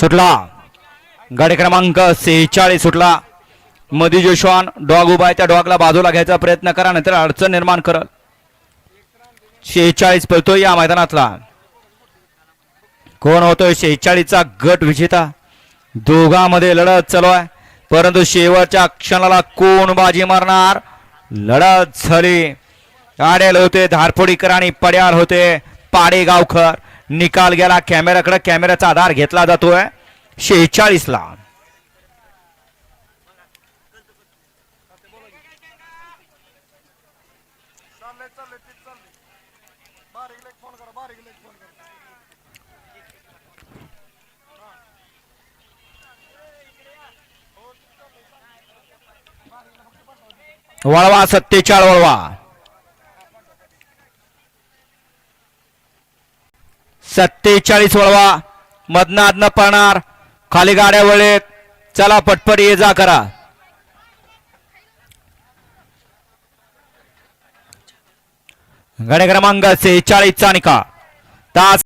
सुटला. गाडी क्रमांक सेहेचाळीस सुटला. मधी जोशवान डॉग उभा आहे त्या डॉगला बाजूला घ्यायचा प्रयत्न करा नाहीतर अडचण निर्माण करत शेहेचाळीस पळतोय या मैदानातला. कोण होतोय शेहेचाळीसचा गट विजेता? दोघांमध्ये लढत चालू आहे. परंतु शेवटच्या क्षणाला कोण बाजी मारणार? लढत झाली. आडेल होते धारपोडीकर आणि पड्याल होते. पाडे गावकर निकाल गेला. कॅमेराकडे कॅमेऱ्याचा आधार घेतला जातोय. शेहेचाळीस ला चाललंय चाललंय बारीक लेख फोन करा बारीक लेख फोन करा वळवा सत्तेचाळ वळवा सत्तेचाळीस वळवा. मधनात न पडणार खाली गाड्या वळेत. चला पटपट ये जा करा. गाड्या क्रमांक सेहेचाळीसचा निकाल. तास